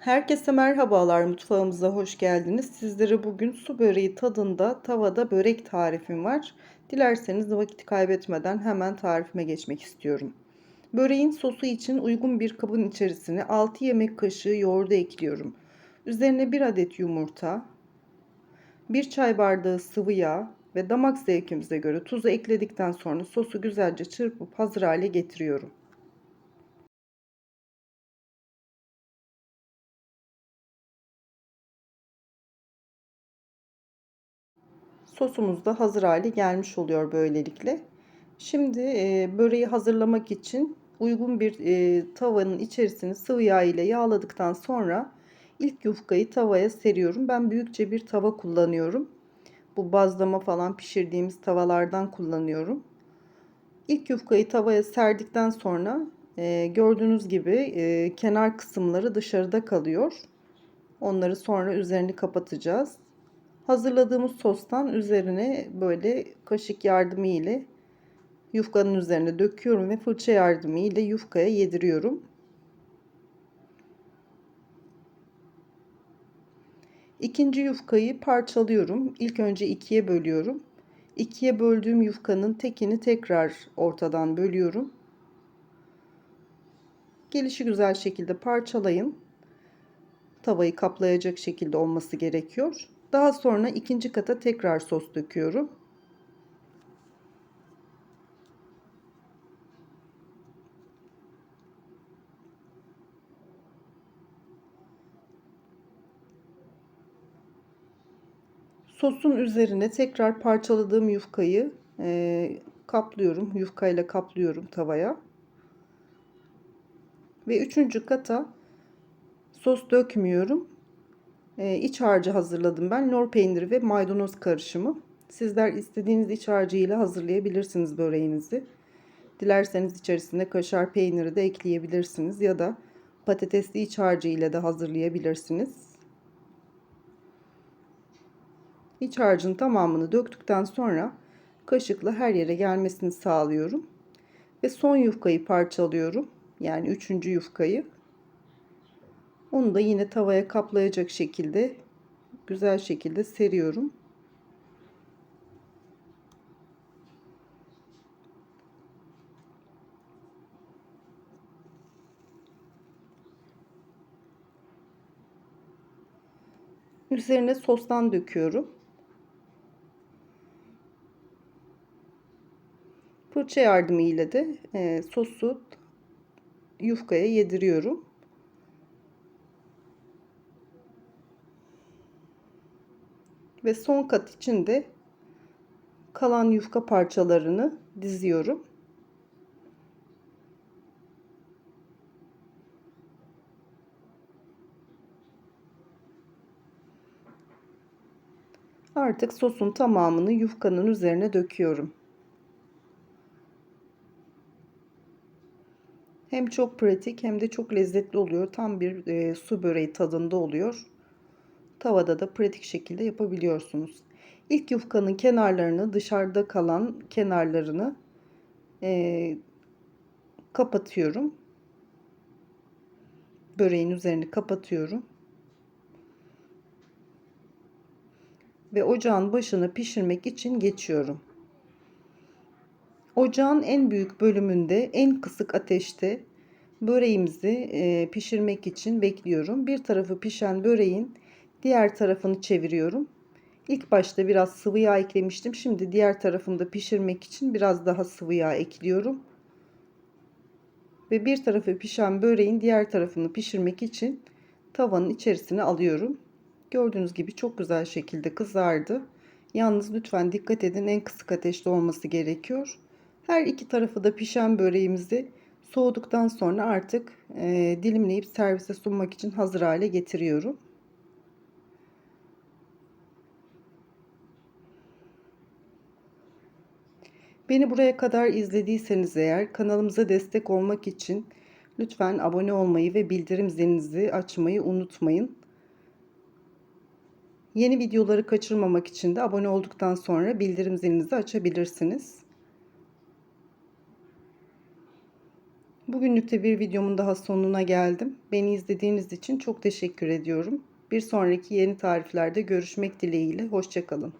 Herkese merhabalar, mutfağımıza hoş geldiniz. Sizlere bugün su böreği tadında tavada börek tarifim var. Dilerseniz vakit kaybetmeden hemen tarifime geçmek istiyorum. Böreğin sosu için uygun bir kabın içerisine 6 yemek kaşığı yoğurdu ekliyorum. Üzerine 1 adet yumurta, 1 çay bardağı sıvı yağ ve damak zevkimize göre tuzu ekledikten sonra sosu güzelce çırpıp hazır hale getiriyorum. Sosumuz da hazır hale gelmiş oluyor böylelikle. Şimdi e, böreği hazırlamak için uygun bir e, tavanın içerisini sıvı yağ ile yağladıktan sonra ilk yufkayı tavaya seriyorum. Ben büyükçe bir tava kullanıyorum. Bu bazlama falan pişirdiğimiz tavalardan kullanıyorum. İlk yufkayı tavaya serdikten sonra e, gördüğünüz gibi e, kenar kısımları dışarıda kalıyor. Onları sonra üzerini kapatacağız. Hazırladığımız sostan üzerine böyle kaşık yardımı ile yufkanın üzerine döküyorum ve fırça yardımı ile yufkaya yediriyorum. İkinci yufkayı parçalıyorum. İlk önce ikiye bölüyorum. İkiye böldüğüm yufkanın tekini tekrar ortadan bölüyorum. Gelişi güzel şekilde parçalayın. Tavayı kaplayacak şekilde olması gerekiyor. Daha sonra ikinci kata tekrar sos döküyorum. Sosun üzerine tekrar parçaladığım yufkayı e, kaplıyorum. Yufkayla kaplıyorum tavaya. Ve üçüncü kata sos dökmüyorum. Ee, iç harcı hazırladım ben. Lor peyniri ve maydanoz karışımı. Sizler istediğiniz iç harcı ile hazırlayabilirsiniz böreğinizi. Dilerseniz içerisine kaşar peyniri de ekleyebilirsiniz ya da patatesli iç harcı ile de hazırlayabilirsiniz. İç harcın tamamını döktükten sonra kaşıkla her yere gelmesini sağlıyorum. Ve son yufkayı parçalıyorum. Yani üçüncü yufkayı. Onu da yine tavaya kaplayacak şekilde güzel şekilde seriyorum. Üzerine sostan döküyorum. Fırça yardımı ile de e, sosu yufkaya yediriyorum. Ve son kat için de kalan yufka parçalarını diziyorum. Artık sosun tamamını yufkanın üzerine döküyorum. Hem çok pratik hem de çok lezzetli oluyor. Tam bir e, su böreği tadında oluyor tavada da pratik şekilde yapabiliyorsunuz. İlk yufkanın kenarlarını dışarıda kalan kenarlarını e, kapatıyorum. Böreğin üzerini kapatıyorum. Ve ocağın başına pişirmek için geçiyorum. Ocağın en büyük bölümünde en kısık ateşte böreğimizi e, pişirmek için bekliyorum. Bir tarafı pişen böreğin Diğer tarafını çeviriyorum. İlk başta biraz sıvı yağ eklemiştim. Şimdi diğer tarafını da pişirmek için biraz daha sıvı yağ ekliyorum. Ve bir tarafı pişen böreğin diğer tarafını pişirmek için tavanın içerisine alıyorum. Gördüğünüz gibi çok güzel şekilde kızardı. Yalnız lütfen dikkat edin en kısık ateşte olması gerekiyor. Her iki tarafı da pişen böreğimizi soğuduktan sonra artık e, dilimleyip servise sunmak için hazır hale getiriyorum. Beni buraya kadar izlediyseniz eğer kanalımıza destek olmak için lütfen abone olmayı ve bildirim zilinizi açmayı unutmayın. Yeni videoları kaçırmamak için de abone olduktan sonra bildirim zilinizi açabilirsiniz. Bugünlük de bir videomun daha sonuna geldim. Beni izlediğiniz için çok teşekkür ediyorum. Bir sonraki yeni tariflerde görüşmek dileğiyle. Hoşçakalın.